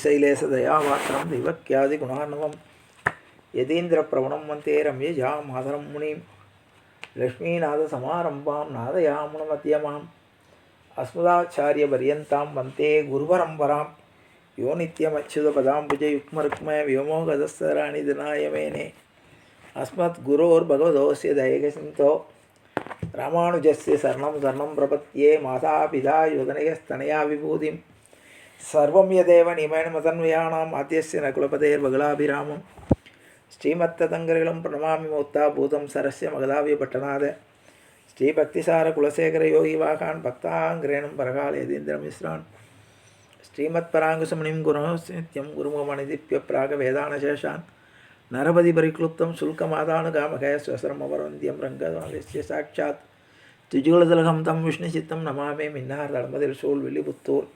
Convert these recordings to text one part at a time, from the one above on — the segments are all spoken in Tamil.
விசைலேசதயாபாத்திரம் தெய்வக்கியாதி குணார்ணவம் யதீந்திர பிரவணம் வந்தே ரம்யே யா மாதரம் முனிம். லக்ஷ்மீநாத சமாரம்பாம் நாதயாமுணமத்தியமாம் அஸ்மதாச்சாரிய பரியந்தாம் வந்தே குருபரம்பராம். யோ நித்தியமச்சுதபதாம்புஜ யுக்மருக்ம வியமோகதஸ்தராணி தினாயமேனே அஸ்மத் குரோர் பகவதோசிய தயகசிந்தோ. ராமானுஜஸ்ய சரணம் சரணம் பிரபத்யே. மாதா பிதா யுதனயஸ்தனயா விபூதிம். சர்வம் யதேவன் இமேன் மதன்வயானாம் ஆத்தியஸ்தின குலபதேர் பகலாபிராமம் ஸ்ரீமத்ததங்கரிகளும் பிரணமாமி மூத்தா பூதம் சரஸ்ய மகதாவிய பட்டநாத. ஸ்ரீபக்திசார குலசேகர யோகி வாகான் பக்தாங்கிரேணம் பரகால யதீந்திரமிஸ்ரான் ஸ்ரீமத் பராங்குசமுனிம் குரு நித்யம் குருமுகமணிதிப்பிய பிராக வேதானசேஷான் நரபதி பரிக்ளுப்தம் சுல்கமாதானுகாமக ஸ்வசரமவரந்தியம் ரங்கதாலிஸ்ய சாட்சாத். திஜுகுலதலகம் தம் விஷ்ணுசித்தம் நமாமே மின்னார் தளமதில் சூழ் வில்லிபுத்தூர்.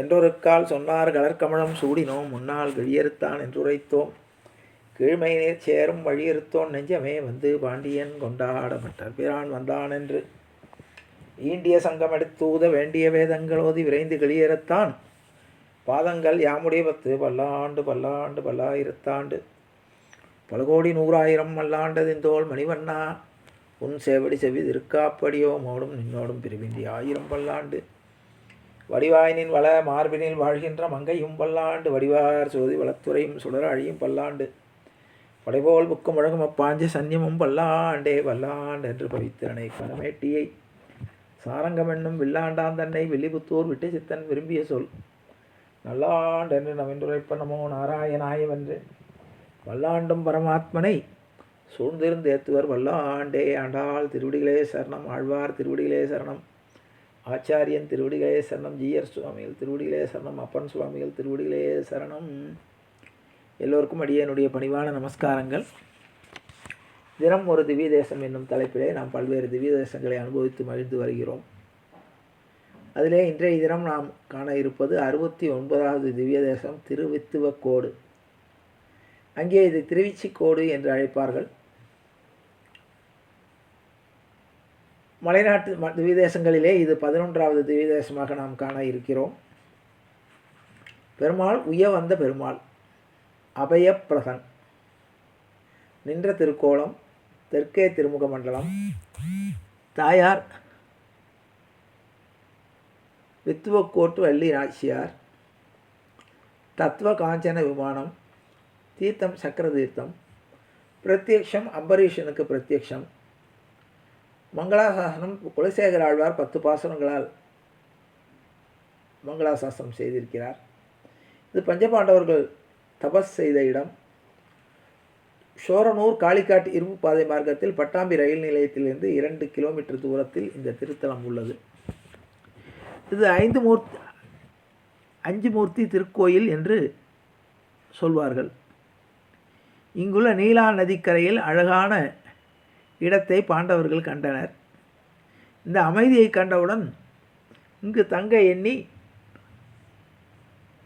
என்றொருக்கால் சொன்னார் கலர்கமலம் சூடினோம் முன்னால் கிழியறுத்தான் என்றுரைத்தோம். கீழ்மை நீர் சேரும் வழியறுத்தோம் நெஞ்சமே வந்து பாண்டியன் கொண்டாடப்பட்டார். பிரான் வந்தான் என்று ஈண்டிய சங்கம் எடுத்தூத வேண்டிய வேதங்களோதி விரைந்து கிளியறத்தான் பாதங்கள் யாமுடைய பத்து பல்லாண்டு பல்லாண்டு பல்லாயிரத்தாண்டு. பல கோடி நூறாயிரம் மல்லாண்டதிந்தோள் மணிவண்ணா. உன் சேவடி செவி திருக்காப்படியோ மோடும் நின்னோடும் பிரிவிந்தி ஆயிரம் பல்லாண்டு. வடிவாயினின் வள மார்பினில் வாழ்கின்ற மங்கையும் பல்லாண்டு வடிவார் சோதி வளத்துறையும் சுடர அழியும் பல்லாண்டு. படைபோல் புக்கும் முழகும் அப்பாஞ்ச சன்னியமும் பல்லாண்டே வல்லாண்டு என்று பவித்திரனை பரமேட்டியை சாரங்கம் என்னும் வில்லாண்டான் தன்னை வில்லிபுத்தூர் விட்டு சித்தன் விரும்பிய சொல். நல்லாண்டு என்று நவென்றுரைப்பனமோ நாராயணாயவென்று வல்லாண்டும் பரமாத்மனை சூழ்ந்திருந்து ஏத்துவர் வல்லாண்டே ஆண்டாள் திருவடிகளே சரணம் ஆழ்வார் திருவடிகளே சரணம். ஆச்சாரியன் திருவடிகளே சரணம் ஜிஆர் சுவாமிகள் திருவடிகளே சரணம் அப்பன் சுவாமிகள் திருவடிகளே சரணம். எல்லோருக்கும் அடியனுடைய பணிவான நமஸ்காரங்கள். தினம் ஒரு திவ்ய தேசம் என்னும் தலைப்பிலே நாம் பல்வேறு திவ்ய தேசங்களை அனுபவித்து மகிழ்ந்து வருகிறோம். அதிலே இன்றைய தினம் நாம் காண இருப்பது அறுபத்தி ஒன்பதாவது திவ்ய தேசம் திருவித்துவக்கோடு. அங்கே இது திருவிச்சிக்கோடு என்று அழைப்பார்கள். மலைநாட்டு திவிதேசங்களிலே இது பதினொன்றாவது திவிதேசமாக நாம் காண இருக்கிறோம். பெருமாள் உய வந்த பெருமாள் அபயப்பிரதன் நின்ற திருக்கோலம் தெற்கே திருமுக மண்டலம் தாயார் வித்துவக்கோட்டு வள்ளி நாச்சியார் தத்துவ காஞ்சன விமானம் தீர்த்தம் சக்கர தீர்த்தம் பிரத்யக்ஷம் அம்பரீஷனுக்கு பிரத்யக்ஷம் மங்களாசாசனம் குலசேகர ஆழ்வார் பத்து பாசனங்களால் மங்களாசாசனம் செய்திருக்கிறார். இது பஞ்சபாண்டவர்கள் தபஸ் செய்த இடம். ஷோரனூர் காளிக்காட் இரும்பு பாதை மார்க்கத்தில் பட்டாம்பி ரயில் நிலையத்திலிருந்து இரண்டு கிலோமீட்டர் தூரத்தில் இந்த திருத்தலம் உள்ளது. இது ஐந்து மூர்த்தி அஞ்சு மூர்த்தி திருக்கோயில் என்று சொல்வார்கள். இங்குள்ள நீலா நதிக்கரையில் அழகான இடத்தை பாண்டவர்கள் கண்டனர். இந்த அமைதியை கண்டவுடன் இங்கு தங்க எண்ணி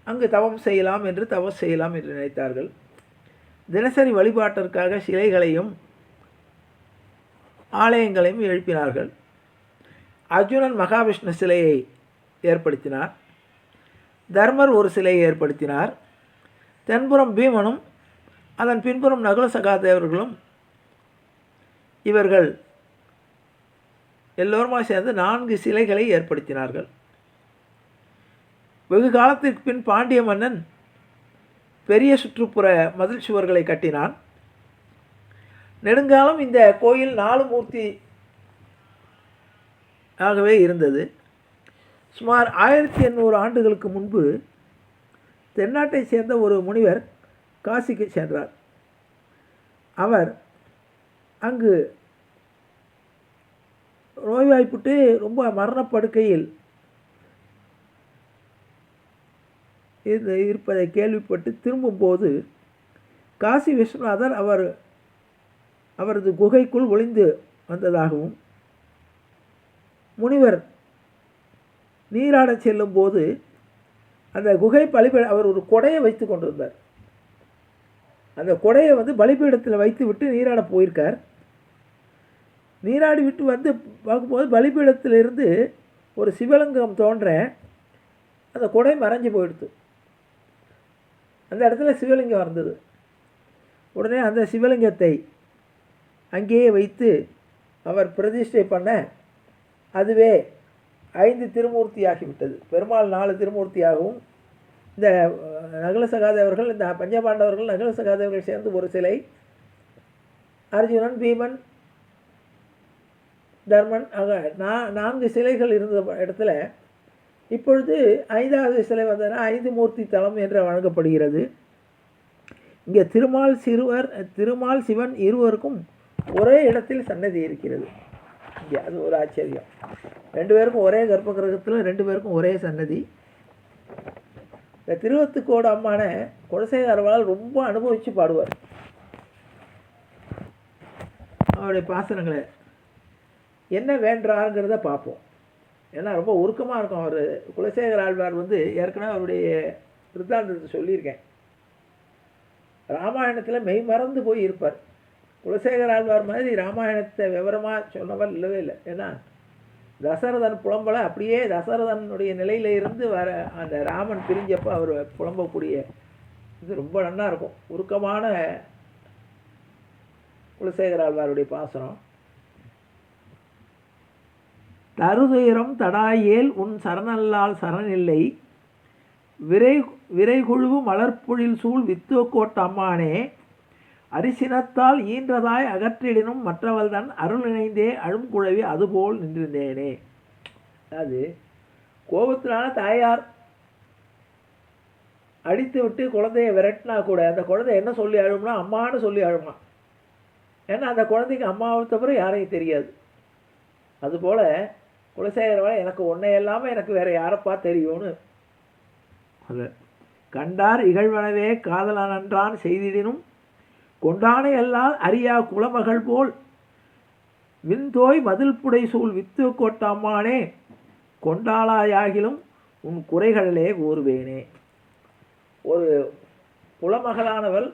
அங்கு தவம் செய்யலாம் என்று தவம் செய்யலாம் என்று நினைத்தார்கள். தினசரி வழிபாட்டிற்காக சிலைகளையும் ஆலயங்களையும் எழுப்பினார்கள். அர்ஜுனன் மகாவிஷ்ணு சிலையை ஏற்படுத்தினார். தர்மர் ஒரு சிலையை ஏற்படுத்தினார். தென்புறம் பீமனும் அதன் பின்புறம் நகுல சகாதேவர்களும் இவர்கள் எல்லோருமா சேர்ந்து நான்கு சிலைகளை ஏற்படுத்தினார்கள். வெகு காலத்திற்கு பின் பாண்டிய மன்னன் பெரிய சுற்றுப்புற மதில் சுவர்களை கட்டினான். நெடுங்காலம் இந்த கோயில் நாலு மூர்த்தி ஆகவே இருந்தது. சுமார் ஆயிரத்தி எண்ணூறு ஆண்டுகளுக்கு முன்பு தென்னாட்டை சேர்ந்த ஒரு முனிவர் காசிக்கு சென்றார் அவர் அங்கு நோய்வாய்ப்பட்டு ரொம்ப மரணப்படுக்கையில் இருந்து இருப்பதை கேள்விப்பட்டு திரும்பும்போது காசி விஸ்வநாதர் அவர் அவரது குகைக்குள் ஒளிந்து வந்ததாகவும் முனிவர் நீராடச் செல்லும்போது அந்த குகை பலிபீட அவர் ஒரு கொடையை வைத்து கொண்டிருந்தார். அந்த கொடையை வந்து பலிபீடத்தில் வைத்து விட்டு நீராட போயிருக்கார். நீராடி விட்டு வந்து பார்க்கும்போது பலிபீடத்திலிருந்து ஒரு சிவலிங்கம் தோன்ற அந்த குடை மறைஞ்சு போயிடுது அந்த இடத்துல சிவலிங்கம் இருந்தது. உடனே அந்த சிவலிங்கத்தை அங்கேயே வைத்து அவர் பிரதிஷ்டை பண்ண அதுவே ஐந்து திருமூர்த்தியாகிவிட்டது. பெருமாள் நாலு திருமூர்த்தியாகவும் இந்த நகல சகாதேவர்கள் இந்த பஞ்சபாண்டவர்கள் நகல சகாதேவர்கள் சேர்ந்து ஒரு சிலை அர்ஜுனன் பீமன் தர்மன் ஆக நா நான்கு சிலைகள் இருந்த இடத்துல இப்பொழுது ஐந்தாவது சிலை வந்ததுன்னா ஐந்து மூர்த்தி தலம் என்று வழங்கப்படுகிறது. இங்கே திருமால் சிறுவர் திருமால் சிவன் இருவருக்கும் ஒரே இடத்தில் சன்னதி இருக்கிறது. இங்கே அது ஒரு ஆச்சரியம். ரெண்டு பேருக்கும் ஒரே கர்ப்ப கிரகத்தில் ரெண்டு பேருக்கும் ஒரே சன்னதி. இந்த திருவத்துக்கோடு அம்மான குலசேகரவால் ரொம்ப அனுபவித்து பாடுவார். அவருடைய பாசனங்களை என்ன வேண்டாருங்கிறத பார்ப்போம். ஏன்னா ரொம்ப உருக்கமாக இருக்கும் அவர். குலசேகர ஆழ்வார் வந்து ஏற்கனவே அவருடைய விருத்தாந்தத்தை சொல்லியிருக்கேன். ராமாயணத்தில் மெய் மறந்து போய் இருப்பார். குலசேகர ஆழ்வார் மாதிரி ராமாயணத்தை விவரமாக சொன்னவர் இல்லவே இல்லை. ஏன்னா தசரதன் புலம்பல அப்படியே தசரதனுடைய நிலையில இருந்து வர அந்த ராமன் பிரிஞ்சப்போ அவர் புலம்பக்கூடிய இது ரொம்ப நல்லா இருக்கும். உருக்கமான குலசேகர ஆழ்வாருடைய பாசனம். தருதுயரம் தடாயேல் உன் சரணல்லால் சரணில்லை விரை விரைகுழுவு மலர்பொழில் சூழ் வித்துவக்கோட்டம்மானே அரிசினத்தால் ஈன்றதாய் அகற்றிடினும் மற்றவள்தன் அருள் இணைந்தே அழுங்குழவி அதுபோல் நின்றிருந்தேனே. அது கோபத்தினால தாயார் அடித்து விட்டு குழந்தைய விரட்டினா கூட அந்த குழந்தை என்ன சொல்லி அழும்னா அம்மான்னு சொல்லி அழுமா. ஏன்னா அந்த குழந்தைக்கு அம்மாவை தவிர யாரையும் தெரியாது. அதுபோல் குலசேகரவா எனக்கு உன்னை எல்லாமே எனக்கு வேற யாரப்பா தெரியும்னு. அது. கண்டார் இகழ்வனவே காதலனன்றான் செய்திடினும் கொண்டானை எல்லாம் அறியா குலமகள் போல். விண்தோய் மதில் புடை சூழ் வித்து கோட்டாமானே கொண்டாளாயாகிலும் உன் குறைகளிலே கூறுவேனே. ஒரு குலமகளானவள்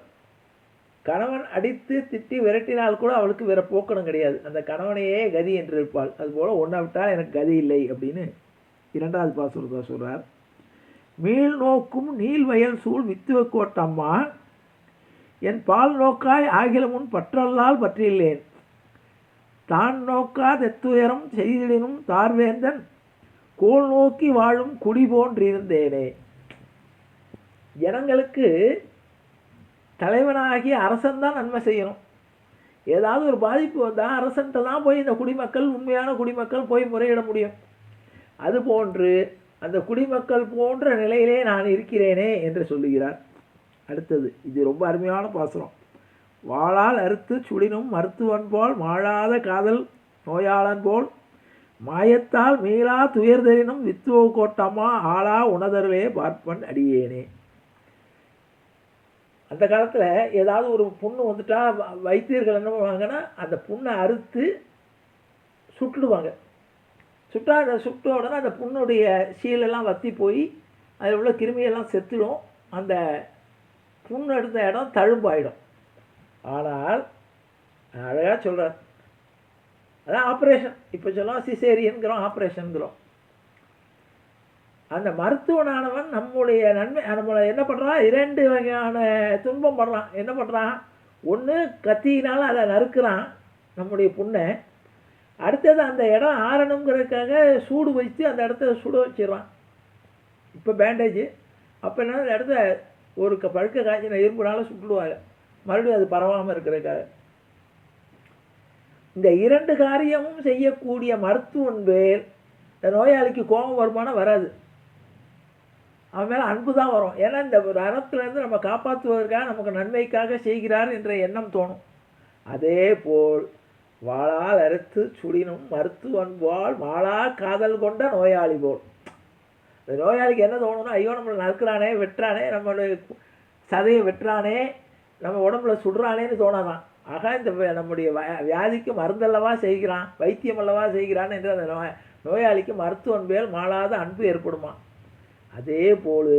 கணவன் அடித்து திட்டி விரட்டினால் கூட அவளுக்கு வேற போக்கணும் கிடையாது. அந்த கணவனையே கதி என்று இருப்பாள். அதுபோல் ஒன்றா விட்டால் எனக்கு கதி இல்லை அப்படின்னு இரண்டாவது பாசுரத்தை சொல்கிறார் மீள் நோக்கும் நீள்வயல் சூழ் வித்துவ கோட்டம்மா என் பால் நோக்காய் ஆகில முன் பற்றல்லால் பற்றியில்லேன் தான் நோக்கா தெத்துயரம் செய்தினும் தார்வேந்தன் கோல் நோக்கி வாழும் குடி போன்றிருந்தேனே. ஜனங்களுக்கு தலைவனாகிய அரசன் தான் நன்மை செய்யணும். ஏதாவது ஒரு பாதிப்பு வந்தால் அரசன்ட்ட தான் போய் இந்த குடிமக்கள் உண்மையான குடிமக்கள் போய் முறையிட முடியும். அதுபோன்று அந்த குடிமக்கள் போன்ற நிலையிலே நான் இருக்கிறேனே என்று சொல்லுகிறார். அடுத்தது இது ரொம்ப அருமையான பாசனம் வாளால் அறுத்து சுடினும் மருத்துவன் போல் மாழாத காதல் நோயாளன் போல் மாயத்தால் மீளா துயர்தரினும் வித்துவ கோட்டமா ஆளா உணதருளே பார்ப்பன் அடியேனே. அந்த காலத்தில் ஏதாவது ஒரு புண்ணு வந்துட்டா வ- வைத்தியர்கள் என்ன பண்ணுவாங்கன்னா அந்த புண்ணை அறுத்து சுட்டுடுவாங்க. சுட்டா அதை சுட்ட உடனே அந்த புண்ணுடைய சீலெல்லாம் வத்தி போய் அதில் உள்ள கிருமியெல்லாம் செத்துடும். அந்த புண் எடுத்த இடம் தழும்பாயிடும். ஆனால் அழகாக சொல்கிறார் அதான் ஆப்ரேஷன் இப்போ சொல்லலாம் சிசேரியன்கிறோம் ஆப்ரேஷனுங்கிறோம் அந்த மருத்துவனானவன் நம்முடைய நன்மை நம்மளை என்ன பண்ணுறான் இரண்டு வகையான துன்பம் படுறான் என்ன பண்ணுறான் ஒன்று கத்தியினால் அதை நறுக்கிறான் நம்முடைய புண்ணை. அடுத்தது அந்த இடம் ஆறணுங்கிறதுக்காக சூடு வச்சு அந்த இடத்த சுட வச்சிடுறான். இப்போ பேண்டேஜ் அப்போ என்ன அந்த இடத்த ஒரு க பழுக்க காய்ச்சின இரும்புனால சுட்டுடுவாங்க மறுபடியும் அது பரவாமல் இருக்கிறதுக்காக. இந்த இரண்டு காரியமும் செய்யக்கூடிய மருத்துவன் பேர் இந்த நோயாளிக்கு கோபம் வருமானம் வராது. அவன் மேலே அன்பு தான் வரும். ஏன்னா இந்த ஒரு அறத்துலேருந்து நம்ம காப்பாற்றுவதற்காக நமக்கு நன்மைக்காக செய்கிறார் என்ற எண்ணம் தோணும். அதே போல் வாழால் அறுத்து சுடினும் மருத்துவ அன்பால் வாழா காதல் கொண்ட நோயாளி போல். இந்த நோயாளிக்கு என்ன தோணும்னா ஐயோ நம்மளை நறுக்கிறானே வெட்டுறானே நம்மளுடைய சதையை வெட்டுறானே நம்ம உடம்புல சுடுறானேன்னு தோணாதான். ஆக இந்த நம்முடைய வியாதிக்கு மருந்தல்லவா செய்கிறான் வைத்தியம் அல்லவா செய்கிறான் என்று அந்த நோயாளிக்கு மருத்துவன் மேல் மாளாத அன்பு ஏற்படுமா? அதே போல்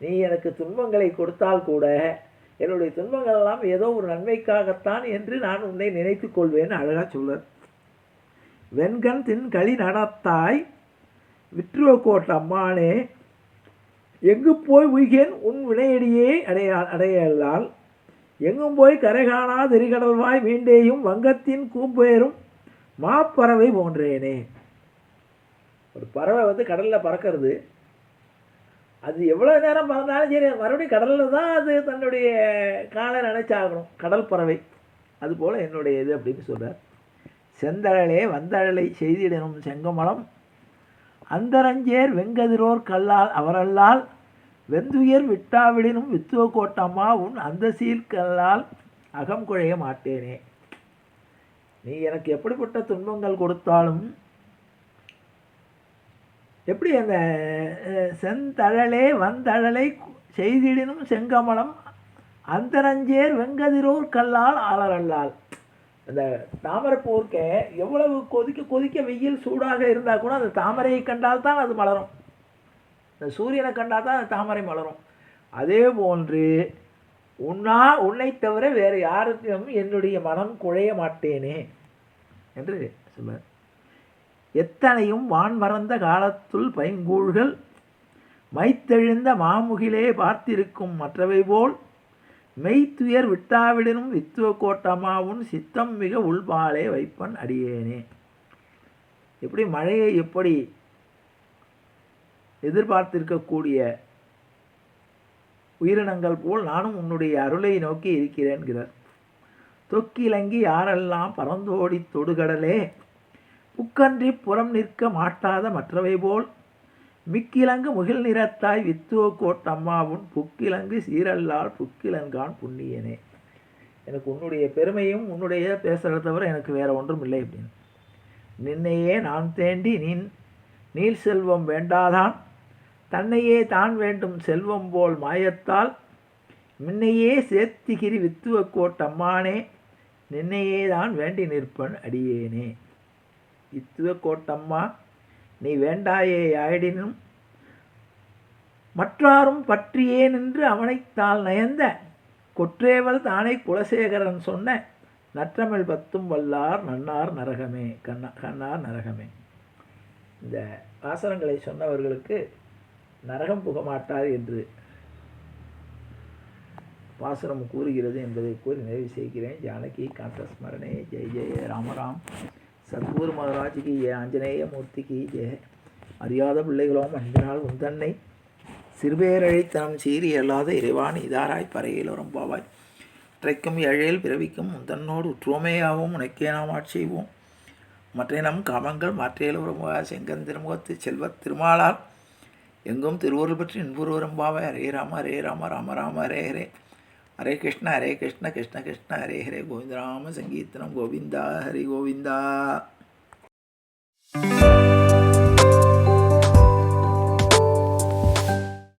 நீ எனக்கு துன்பங்களை கொடுத்தால் கூட என்னுடைய துன்பங்கள் எல்லாம் ஏதோ ஒரு நன்மைக்காகத்தான் என்று நான் உன்னை நினைத்து கொள்வேன் அழகாக சொல்றார். வெண்கண் தின் களி நடத்தாய் விற்றுவக்கோட்ட அம்மானே எங்கு போய் உய்கேன் உன் வினையடியே அடைய அடையலால் எங்கும் போய் கரை காணா மீண்டேயும் வங்கத்தின் கூம்பேரும் மாப்பறவை போன்றேனே. ஒரு பறவை வந்து கடலில் பறக்கிறது. அது எவ்வளோ நேரம் பறந்தாலும் சரி மறுபடியும் கடலில் தான் அது தன்னுடைய காலை நினைச்சாகணும். கடல் பறவை. அதுபோல் என்னுடைய இது அப்படின்னு சொல்கிறார் செந்தழலே வந்தழலை செய்தியிடனும் செங்கமலம். அந்தரஞ்சேர் வெங்கதிரோர் கல்லால் அவரல்லால் வெந்துயர் விட்டாவிடினும் வித்துவ கோட்டம்மா உன் அந்த சீர்கல்லால் அகம் குழைய மாட்டேனே. நீ எனக்கு எப்படிப்பட்ட துன்பங்கள் கொடுத்தாலும் எப்படி அந்த செந்தழலே வந்தழலை செய்திடினும் செங்கமலம் அந்தரஞ்சேர் வெங்கதிரோர் கல்லால் அலரல்லால் அந்த தாமரைப்பூர்க்க எவ்வளவு கொதிக்க கொதிக்க வெயில் சூடாக இருந்தால் கூட அந்த தாமரையை கண்டால் தான் அது மலரும். இந்த சூரியனை கண்டால் தான் அந்த தாமரை மலரும். அதே போன்று உன்னா உன்னை தவிர வேறு யாருக்கும் என்னுடைய மனம் குழைய மாட்டேனே என்று சொல்லுவார் எத்தனையும் வான் மறந்த காலத்துள் பைங்கூழ்கள் மைத்தெழுந்த மாமுகிலே பார்த்திருக்கும் மற்றவை போல் மெய்த்துயர் விட்டாவிடனும் வித்துவ கோட்டமாவும் சித்தம் மிக உள்பாலே வைப்பன் அடியேனே. எப்படி மழையை எப்படி எதிர்பார்த்திருக்கக்கூடிய உயிரினங்கள் போல் நானும் உன்னுடைய அருளை நோக்கி இருக்கிறேன்கிறார். தொக்கிலங்கி யாரெல்லாம் பறந்தோடி தொடுகடலே? புக்கன்றி புறம் நிற்க மாட்டாத மற்றவை போல். மிக்கிலங்கு முகில் நிறத்தாய் வித்துவ கோட்டம்மாவும் புக்கிலங்கு சீரல்லால் புக்கிலன்கான் புண்ணியனே. எனக்கு உன்னுடைய பெருமையும் உன்னுடைய பேசுகிறத தவிர எனக்கு வேற ஒன்றும் இல்லை அப்படின்னு. நின்னையே நான் தேண்டி நின் நீல் செல்வம் வேண்டாதான். தன்னையே தான் வேண்டும் செல்வம் போல் மாயத்தால். முன்னையே சேர்த்திகிரி வித்துவ கோட்டம்மானே நின்னையே தான் வேண்டி நிற்பன் அடியேனே. இத்துவ கோட்டம்மா நீ வேண்டாயே ஆயிடினும் மற்றாரும் பற்றியே நின்று அவனைத்தால் நயந்த. கொற்றேவல் தானே குலசேகரன் சொன்ன நற்றமிழ் பத்தும் வல்லார் நன்னார் நரகமே கண்ணா கண்ணார் நரகமே. இந்த வாசனங்களை சொன்னவர்களுக்கு நரகம் புக மாட்டார் என்று வாசனம் கூறுகிறது என்பதை கூறி நிறைவு செய்கிறேன். ஜானகி காந்தஸ்மரணே. ஜெய் ஜெய ராமராம். சத்குரு மகாராஜுக்கு ஏ ஆஞ்சநேய மூர்த்திக்கு ஏ அறியாத பிள்ளைகளோம் அன்பினால் உந்தன்னை. சிறுபேரழைத்தனம் சீறி அல்லாத இறைவான் இதாராய் பறையில் உரம்பாவாய் இற்றைக்கும் ஏழையில் பிறவிக்கும் உந்தன்னோடு உற்றோமேயாவும் உனக்கே நாம் ஆட்சிவோம் மற்ற நம் காமங்கள் மாற்றையில் உறமுக செங்கன் திருமுகத்து செல்வத் திருமாலால். எங்கும் திருவருள் பற்றி இன்புருவரம்பாவை ஹரே ராம ஹரே ராம ராம ராம ஹரே ஹரே. ஹரே கிருஷ்ண ஹரே கிருஷ்ண கிருஷ்ண கிருஷ்ண ஹரே ஹரே கோவிந்தராம சங்கீர்த்தனம் கோவிந்தா ஹரி கோவிந்தா